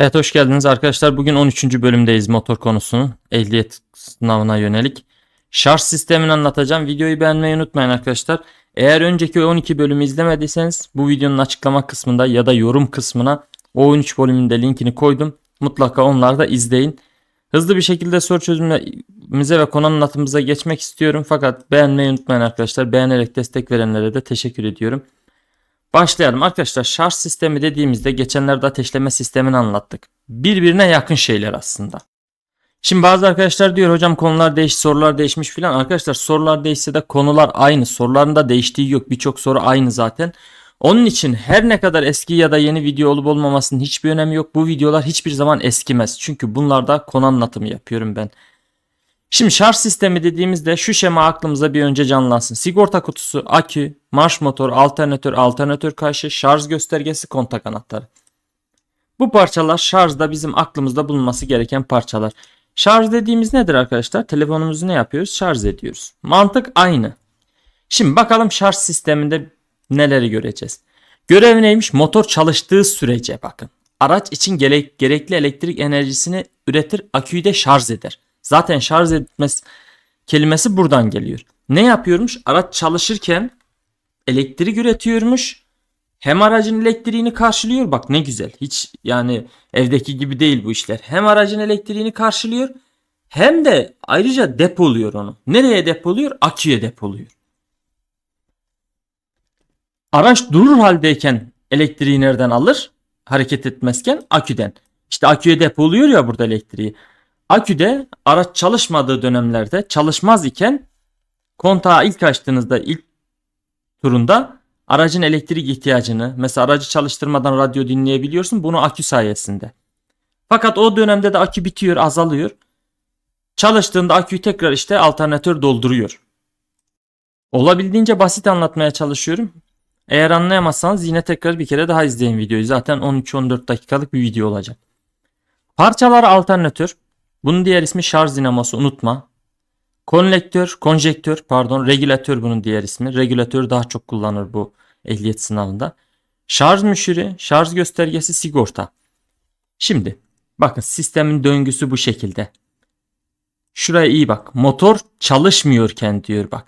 Evet hoş geldiniz arkadaşlar. Bugün 13. bölümdeyiz motor konusunun ehliyet sınavına yönelik. Şarj sistemini anlatacağım. Videoyu beğenmeyi unutmayın arkadaşlar. Eğer önceki 12 bölümü izlemediyseniz bu videonun açıklama kısmında ya da yorum kısmına o 13 bölümün linkini koydum. Mutlaka onları da izleyin. Hızlı bir şekilde soru çözümümüze ve konu anlatımımıza geçmek istiyorum. Fakat beğenmeyi unutmayın arkadaşlar. Beğenerek destek verenlere de teşekkür ediyorum. Başlayalım arkadaşlar. Şarj sistemi dediğimizde geçenlerde ateşleme sistemini anlattık. Birbirine yakın şeyler aslında. Şimdi bazı arkadaşlar diyor hocam konular değiş, sorular değişmiş filan. Arkadaşlar sorular değişse de konular aynı. Soruların da değiştiği yok. Birçok soru aynı zaten. Onun için her ne kadar eski ya da yeni video olup olmamasının hiçbir önemi yok. Bu videolar hiçbir zaman eskimez. Çünkü bunlarda konu anlatımı yapıyorum ben. Şimdi şarj sistemi dediğimizde şu şema aklımıza bir önce canlansın. Sigorta kutusu, akü, marş motor, alternatör, alternatör kaşı, şarj göstergesi, kontak anahtarı. Bu parçalar şarjda bizim aklımızda bulunması gereken parçalar. Şarj dediğimiz nedir arkadaşlar? Telefonumuzu ne yapıyoruz? Şarj ediyoruz. Mantık aynı. Şimdi bakalım şarj sisteminde neleri göreceğiz. Görev neymiş? Motor çalıştığı sürece bakın. Araç için gerek, gerekli elektrik enerjisini üretir, aküyü de şarj eder. Zaten şarj etmesi kelimesi buradan geliyor. Ne yapıyormuş? Araç çalışırken elektrik üretiyormuş. Hem aracın elektriğini karşılıyor. Bak ne güzel. Hiç yani evdeki gibi değil bu işler. Hem aracın elektriğini karşılıyor hem de ayrıca depoluyor onu. Nereye depoluyor? Aküye depoluyor. Araç durur haldeyken elektriği nereden alır? Hareket etmezken aküden. İşte aküye depoluyor ya burada elektriği. Aküde araç çalışmadığı dönemlerde çalışmaz iken kontağı ilk açtığınızda ilk turunda aracın elektrik ihtiyacını mesela aracı çalıştırmadan radyo dinleyebiliyorsun bunu akü sayesinde. Fakat o dönemde de akü bitiyor azalıyor. Çalıştığında aküyü tekrar işte alternatör dolduruyor. Olabildiğince basit anlatmaya çalışıyorum. Eğer anlayamazsanız yine tekrar bir kere daha izleyin videoyu. Zaten 13-14 dakikalık bir video olacak. Parçalar alternatör. Bunun diğer ismi şarj dinamosu unutma. Konlektör, konjektör pardon regülatör bunun diğer ismi. Regülatör daha çok kullanır bu ehliyet sınavında. Şarj müşürü, şarj göstergesi, sigorta. Şimdi bakın sistemin döngüsü bu şekilde. Şuraya iyi bak. Motor çalışmıyorken diyor bak.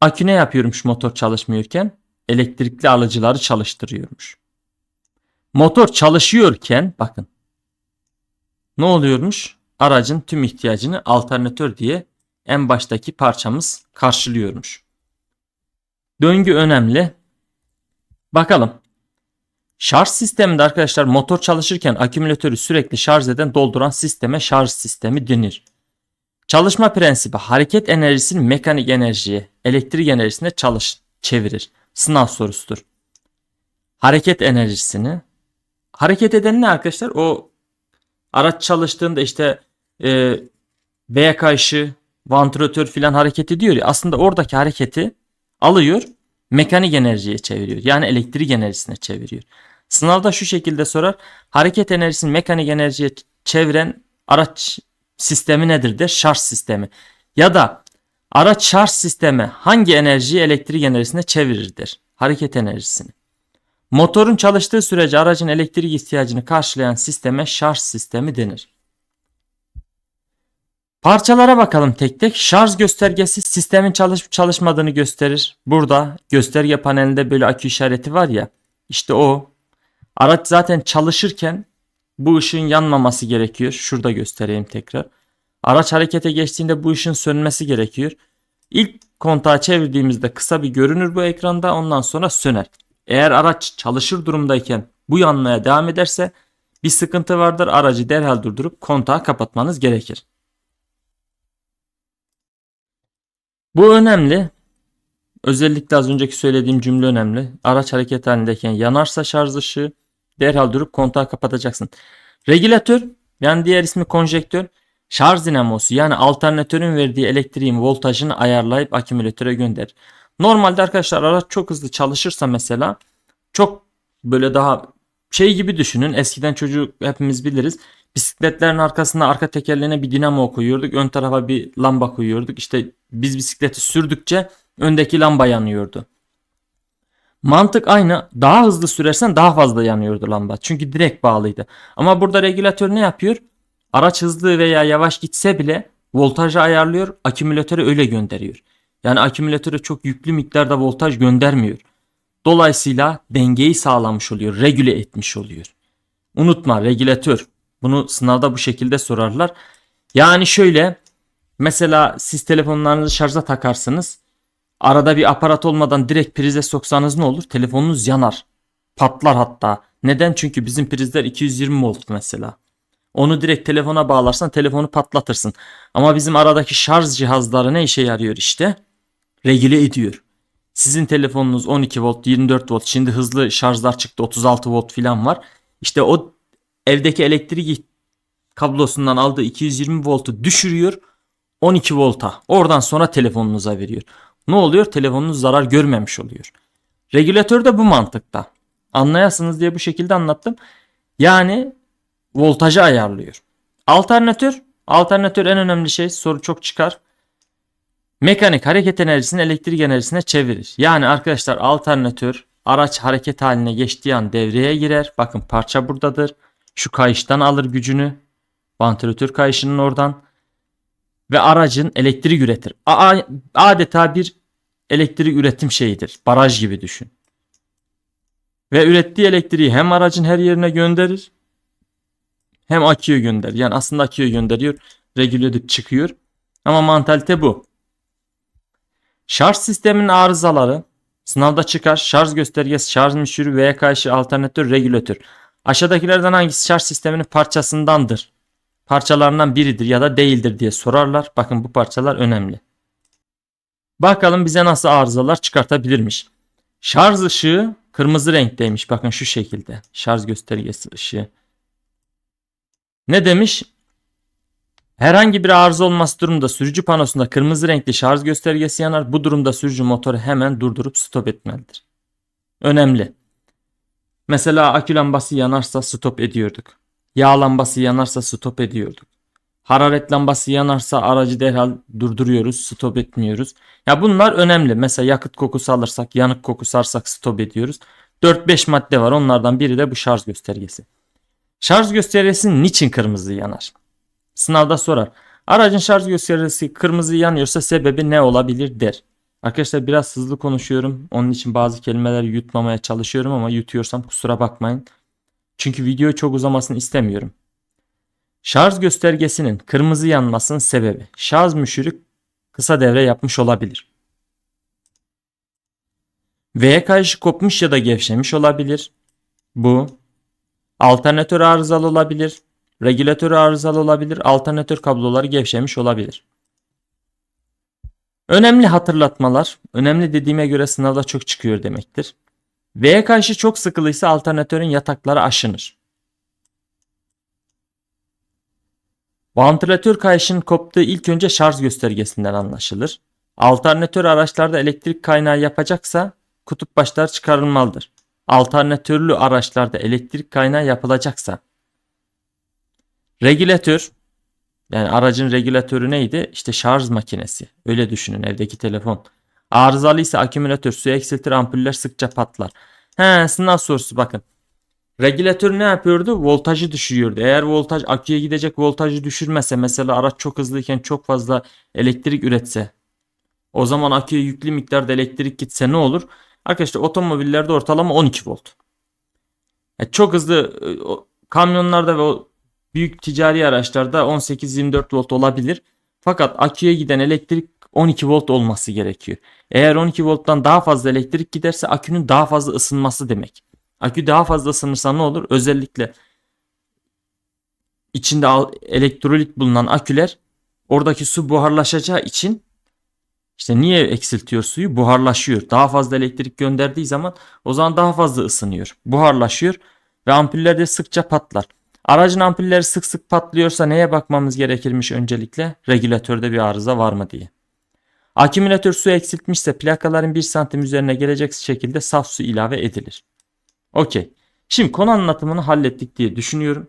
Akü ne yapıyormuş motor çalışmıyorken? Elektrikli alıcıları çalıştırıyormuş. Motor çalışıyorken bakın ne oluyormuş? Aracın tüm ihtiyacını alternatör diye en baştaki parçamız karşılıyormuş. Döngü önemli. Bakalım. Şarj sisteminde arkadaşlar motor çalışırken akümülatörü sürekli şarj eden dolduran sisteme şarj sistemi denir. Çalışma prensibi hareket enerjisini mekanik enerjiye, elektrik enerjisine çalış çevirir. Sınav sorusudur. Hareket enerjisini hareket eden ne arkadaşlar? O Araç çalıştığında işte e, V kayışı, vantilatör filan hareket ediyor ya aslında oradaki hareketi alıyor mekanik enerjiye çeviriyor. Yani elektrik enerjisine çeviriyor. Sınavda şu şekilde sorar. Hareket enerjisini mekanik enerjiye çeviren araç sistemi nedir der? Şarj sistemi. Ya da araç şarj sistemi hangi enerjiyi elektrik enerjisine çevirir der? Hareket enerjisini. Motorun çalıştığı sürece aracın elektrik ihtiyacını karşılayan sisteme şarj sistemi denir. Parçalara bakalım tek tek. Şarj göstergesi sistemin çalışıp çalışmadığını gösterir. Burada gösterge panelinde böyle akü işareti var ya. İşte o. Araç zaten çalışırken bu ışığın yanmaması gerekiyor. Şurada göstereyim tekrar. Araç harekete geçtiğinde bu ışığın sönmesi gerekiyor. İlk kontağı çevirdiğimizde kısa bir görünür bu ekranda ondan sonra söner. Eğer araç çalışır durumdayken bu yanmaya devam ederse bir sıkıntı vardır. Aracı derhal durdurup kontağı kapatmanız gerekir. Bu önemli. Özellikle az önceki söylediğim cümle önemli. Araç hareket halindeyken yanarsa şarj ışığı derhal durup kontağı kapatacaksın. Regülatör yani diğer ismi konjektör şarj dinamosu yani alternatörün verdiği elektriğin voltajını ayarlayıp akümülatöre gönderir. Normalde arkadaşlar araç çok hızlı çalışırsa mesela çok böyle daha şey gibi düşünün. Eskiden çocuk hepimiz biliriz. Bisikletlerin arkasında arka tekerlerine bir dinamo koyuyorduk. Ön tarafa bir lamba koyuyorduk. İşte biz bisikleti sürdükçe öndeki lamba yanıyordu. Mantık aynı. Daha hızlı sürersen daha fazla yanıyordu lamba. Çünkü direkt bağlıydı. Ama burada regülatör ne yapıyor? Araç hızlı veya yavaş gitse bile voltajı ayarlıyor, akümülatörü öyle gönderiyor. Yani akümülatöre çok yüklü miktarda voltaj göndermiyor. Dolayısıyla dengeyi sağlamış oluyor, regüle etmiş oluyor. Unutma regülatör. Bunu sınavda bu şekilde sorarlar. Yani şöyle mesela siz telefonlarınızı şarja takarsınız. Arada bir aparat olmadan direkt prize soksanız ne olur? Telefonunuz yanar. Patlar hatta. Neden? Çünkü bizim prizler 220 volt mesela. Onu direkt telefona bağlarsan telefonu patlatırsın. Ama bizim aradaki şarj cihazları ne işe yarıyor işte? Regüle ediyor. Sizin telefonunuz 12 volt, 24 volt. Şimdi hızlı şarjlar çıktı. 36 volt falan var. İşte o evdeki elektrik kablosundan aldığı 220 voltu düşürüyor 12 volta. Oradan sonra telefonunuza veriyor. Ne oluyor? Telefonunuz zarar görmemiş oluyor. Regülatör de bu mantıkta. Anlayasınız diye bu şekilde anlattım. Yani voltajı ayarlıyor. Alternatör, alternatör en önemli şey soru çok çıkar. Mekanik hareket enerjisini elektrik enerjisine çevirir. Yani arkadaşlar alternatör araç hareket haline geçtiği an devreye girer. Bakın parça buradadır. Şu kayıştan alır gücünü. Vantilatör kayışının oradan. Ve aracın elektrik üretir. Adeta bir elektrik üretim şeyidir. Baraj gibi düşün. Ve ürettiği elektriği hem aracın her yerine gönderir hem aküye gönderir. Yani aslında aküye gönderiyor. Regüle edip çıkıyor. Ama mantalite bu. Şarj sisteminin arızaları sınavda çıkar. Şarj göstergesi, şarj müşürü, V karşı alternatör, regülatör. Aşağıdakilerden hangisi şarj sisteminin parçasındandır? Parçalarından biridir ya da değildir diye sorarlar. Bakın bu parçalar önemli. Bakalım bize nasıl arızalar çıkartabilirmiş. Şarj ışığı kırmızı renkteymiş. Bakın şu şekilde. Şarj göstergesi ışığı. Ne demiş? Herhangi bir arıza olması durumunda sürücü panosunda kırmızı renkli şarj göstergesi yanar. Bu durumda sürücü motoru hemen durdurup stop etmelidir. Önemli. Mesela akü lambası yanarsa stop ediyorduk. Yağ lambası yanarsa stop ediyorduk. Hararet lambası yanarsa aracı derhal durduruyoruz, stop etmiyoruz. Ya bunlar önemli. Mesela yakıt kokusu alırsak, yanık kokusu alırsak stop ediyoruz. 4-5 madde var. Onlardan biri de bu şarj göstergesi. Şarj göstergesi niçin kırmızı yanar? Sınavda sorar. Aracın şarj göstergesi kırmızı yanıyorsa sebebi ne olabilir der. Arkadaşlar biraz hızlı konuşuyorum. Onun için bazı kelimeleri yutmamaya çalışıyorum ama yutuyorsam kusura bakmayın. Çünkü video çok uzamasını istemiyorum. Şarj göstergesinin kırmızı yanmasının sebebi şarj müşürü kısa devre yapmış olabilir. V kayışı kopmuş ya da gevşemiş olabilir. Bu. Alternatör arızalı olabilir. Regülatör arızalı olabilir. Alternatör kabloları gevşemiş olabilir. Önemli hatırlatmalar. Önemli dediğime göre sınavda çok çıkıyor demektir. V'ye karşı çok sıkılıysa alternatörün yatakları aşınır. Vantilatör kayışının koptuğu ilk önce şarj göstergesinden anlaşılır. Alternatör araçlarda elektrik kaynağı yapacaksa kutup başlar çıkarılmalıdır. Alternatörlü araçlarda elektrik kaynağı yapılacaksa regülatör yani aracın regülatörü neydi? İşte şarj makinesi. Öyle düşünün evdeki telefon. Arızalı ise akümülatör suya eksiltir ampuller sıkça patlar. He sınav sorusu bakın. Regülatör ne yapıyordu? Voltajı düşürüyordu. Eğer voltaj aküye gidecek voltajı düşürmese mesela araç çok hızlıyken çok fazla elektrik üretse o zaman aküye yüklü miktarda elektrik gitse ne olur? Arkadaşlar otomobillerde ortalama 12 volt. Yani çok hızlı e, kamyonlarda ve büyük ticari araçlarda 18-24 volt olabilir. Fakat aküye giden elektrik 12 volt olması gerekiyor. Eğer 12 volttan daha fazla elektrik giderse akünün daha fazla ısınması demek. Akü daha fazla ısınırsa ne olur? Özellikle içinde elektrolit bulunan aküler oradaki su buharlaşacağı için işte niye eksiltiyor suyu? Buharlaşıyor. Daha fazla elektrik gönderdiği zaman o zaman daha fazla ısınıyor. Buharlaşıyor ve ampuller de sıkça patlar. Aracın ampulleri sık sık patlıyorsa neye bakmamız gerekirmiş öncelikle? Regülatörde bir arıza var mı diye. Akümülatör su eksiltmişse plakaların 1 santim üzerine gelecek şekilde saf su ilave edilir. Okey. Şimdi konu anlatımını hallettik diye düşünüyorum.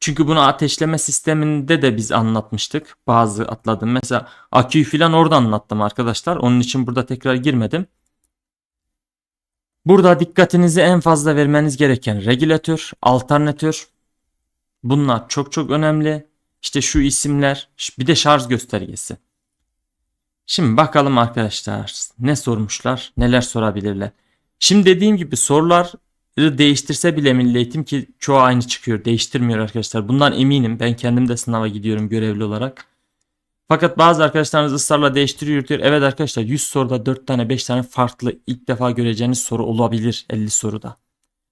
Çünkü bunu ateşleme sisteminde de biz anlatmıştık. Bazı atladım. Mesela aküyü falan orada anlattım arkadaşlar. Onun için burada tekrar girmedim. Burada dikkatinizi en fazla vermeniz gereken regülatör, alternatör. Bunlar çok çok önemli. İşte şu isimler, bir de şarj göstergesi. Şimdi bakalım arkadaşlar ne sormuşlar, neler sorabilirler. Şimdi dediğim gibi soruları değiştirse bile Milli Eğitim ki çoğu aynı çıkıyor. Değiştirmiyor arkadaşlar. Bundan eminim. Ben kendim de sınava gidiyorum görevli olarak. Fakat bazı arkadaşlarınız ısrarla değiştiriyor diyor. Evet arkadaşlar 100 soruda 4 tane 5 tane farklı ilk defa göreceğiniz soru olabilir 50 soruda.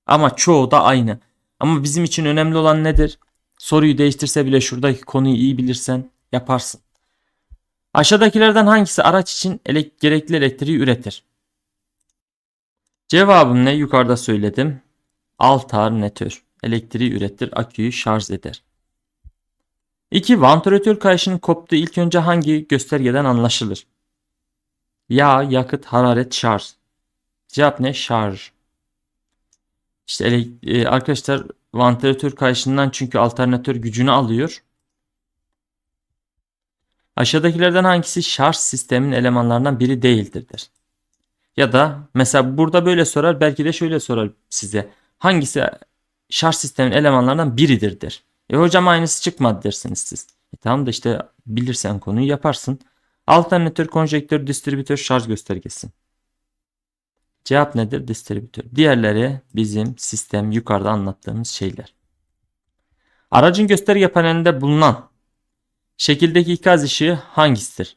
Ama çoğu da aynı. Ama bizim için önemli olan nedir? Soruyu değiştirse bile şuradaki konuyu iyi bilirsen yaparsın. Aşağıdakilerden hangisi araç için ele- gerekli elektriği üretir? Cevabım ne? Yukarıda söyledim. Alternatör. Elektriği üretir, aküyü şarj eder. 2. Vantilatör kayışının koptuğu ilk önce hangi göstergeden anlaşılır? Yağ, yakıt, hararet, şarj. Cevap ne? Şarj. İşte e, arkadaşlar vantilatör kayışından çünkü alternatör gücünü alıyor. Aşağıdakilerden hangisi şarj sisteminin elemanlarından biri değildir der. Ya da mesela burada böyle sorar belki de şöyle sorar size. Hangisi şarj sisteminin elemanlarından biridir der. E hocam aynısı çıkmadı dersiniz siz. E tamam da işte bilirsen konuyu yaparsın. Alternatör, konjektör, distribütör, şarj göstergesi. Cevap nedir? Distribütör. Diğerleri bizim sistem yukarıda anlattığımız şeyler. Aracın gösterge panelinde bulunan şekildeki ikaz ışığı hangisidir?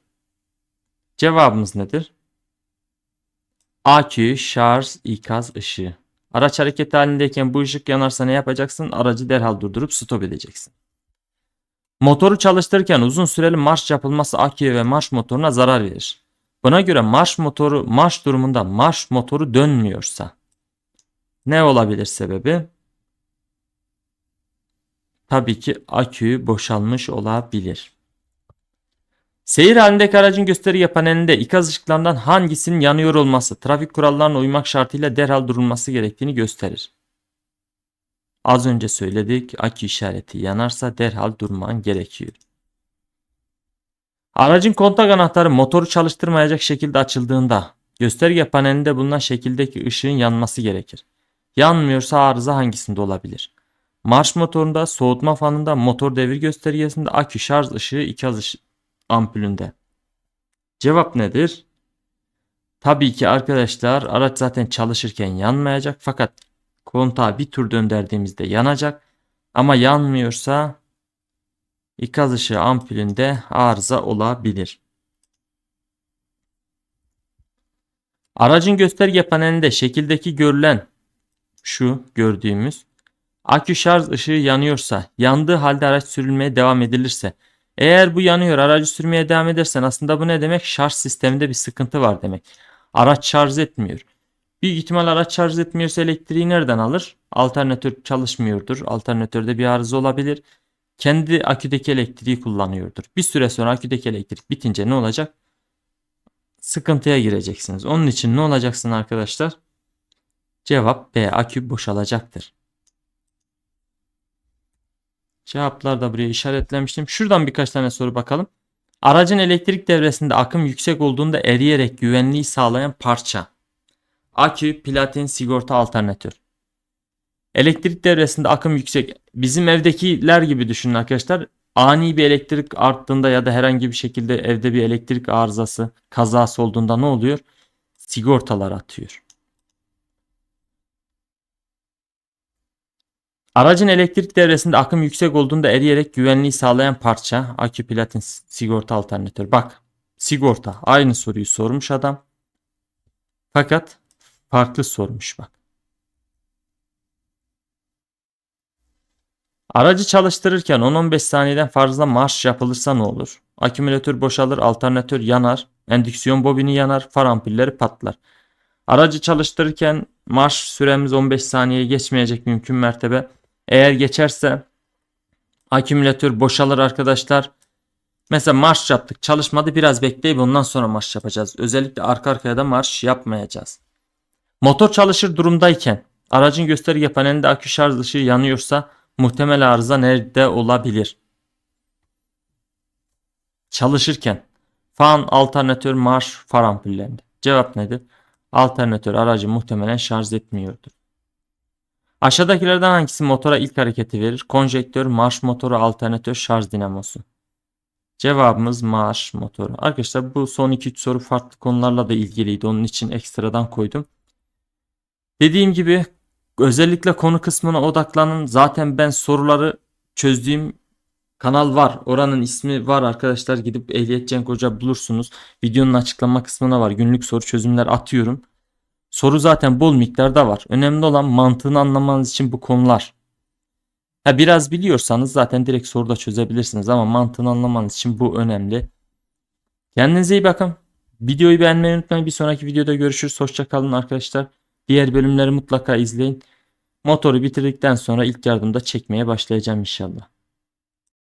Cevabımız nedir? Akü, şarj, ikaz ışığı. Araç hareket halindeyken bu ışık yanarsa ne yapacaksın? Aracı derhal durdurup stop edeceksin. Motoru çalıştırırken uzun süreli marş yapılması aküye ve marş motoruna zarar verir. Buna göre marş motoru marş durumunda marş motoru dönmüyorsa ne olabilir sebebi? Tabii ki akü boşalmış olabilir. Seyir halindeki aracın gösterge panelinde ikaz ışıklarından hangisinin yanıyor olması trafik kurallarına uymak şartıyla derhal durulması gerektiğini gösterir. Az önce söyledik akü işareti yanarsa derhal durman gerekiyor. Aracın kontak anahtarı motoru çalıştırmayacak şekilde açıldığında gösterge panelinde bulunan şekildeki ışığın yanması gerekir. Yanmıyorsa arıza hangisinde olabilir? Marş motorunda, soğutma fanında, motor devir göstergesinde, akü şarj ışığı, ışığı ampulünde. Cevap nedir? Tabii ki arkadaşlar araç zaten çalışırken yanmayacak fakat kontağı bir tur döndürdüğümüzde yanacak. Ama yanmıyorsa ikaz ışığı ampulünde arıza olabilir. Aracın gösterge panelinde şekildeki görülen şu gördüğümüz akü şarj ışığı yanıyorsa yandığı halde araç sürülmeye devam edilirse eğer bu yanıyor aracı sürmeye devam edersen aslında bu ne demek? Şarj sisteminde bir sıkıntı var demek. Araç şarj etmiyor. Büyük ihtimal araç şarj etmiyorsa elektriği nereden alır? Alternatör çalışmıyordur. Alternatörde bir arıza olabilir. Kendi aküdeki elektriği kullanıyordur. Bir süre sonra aküdeki elektrik bitince ne olacak? Sıkıntıya gireceksiniz. Onun için ne olacaksın arkadaşlar? Cevap B. Akü boşalacaktır. Cevaplar da buraya işaretlemiştim. Şuradan birkaç tane soru bakalım. Aracın elektrik devresinde akım yüksek olduğunda eriyerek güvenliği sağlayan parça. Akü, platin, sigorta, alternatör. Elektrik devresinde akım yüksek. Bizim evdekiler gibi düşünün arkadaşlar. Ani bir elektrik arttığında ya da herhangi bir şekilde evde bir elektrik arızası, kazası olduğunda ne oluyor? Sigortalar atıyor. Aracın elektrik devresinde akım yüksek olduğunda eriyerek güvenliği sağlayan parça akü platin sigorta alternatör. Bak sigorta aynı soruyu sormuş adam. Fakat farklı sormuş bak. Aracı çalıştırırken 10-15 saniyeden fazla marş yapılırsa ne olur? Akümülatör boşalır, alternatör yanar, endüksiyon bobini yanar, far ampulleri patlar. Aracı çalıştırırken marş süremiz 15 saniye geçmeyecek mümkün mertebe. Eğer geçerse akümülatör boşalır arkadaşlar. Mesela marş yaptık çalışmadı biraz bekleyip ondan sonra marş yapacağız. Özellikle arka arkaya da marş yapmayacağız. Motor çalışır durumdayken aracın gösterge panelinde akü şarj ışığı yanıyorsa muhtemel arıza nerede olabilir? Çalışırken fan, alternatör, marş, far ampullerinde. Cevap nedir? Alternatör aracı muhtemelen şarj etmiyordur. Aşağıdakilerden hangisi motora ilk hareketi verir? Konjektör, marş motoru, alternatör, şarj dinamosu. Cevabımız marş motoru. Arkadaşlar bu son 2-3 soru farklı konularla da ilgiliydi. Onun için ekstradan koydum. Dediğim gibi özellikle konu kısmına odaklanın. Zaten ben soruları çözdüğüm kanal var. Oranın ismi var arkadaşlar. Gidip Ehliyet Cenk Hoca bulursunuz. Videonun açıklama kısmına var. Günlük soru çözümler atıyorum. Soru zaten bol miktarda var. Önemli olan mantığını anlamanız için bu konular. Ha biraz biliyorsanız zaten direkt soruda çözebilirsiniz ama mantığını anlamanız için bu önemli. Kendinize iyi bakın. Videoyu beğenmeyi unutmayın. Bir sonraki videoda görüşürüz. Hoşça kalın arkadaşlar. Diğer bölümleri mutlaka izleyin. Motoru bitirdikten sonra ilk yardımda çekmeye başlayacağım inşallah.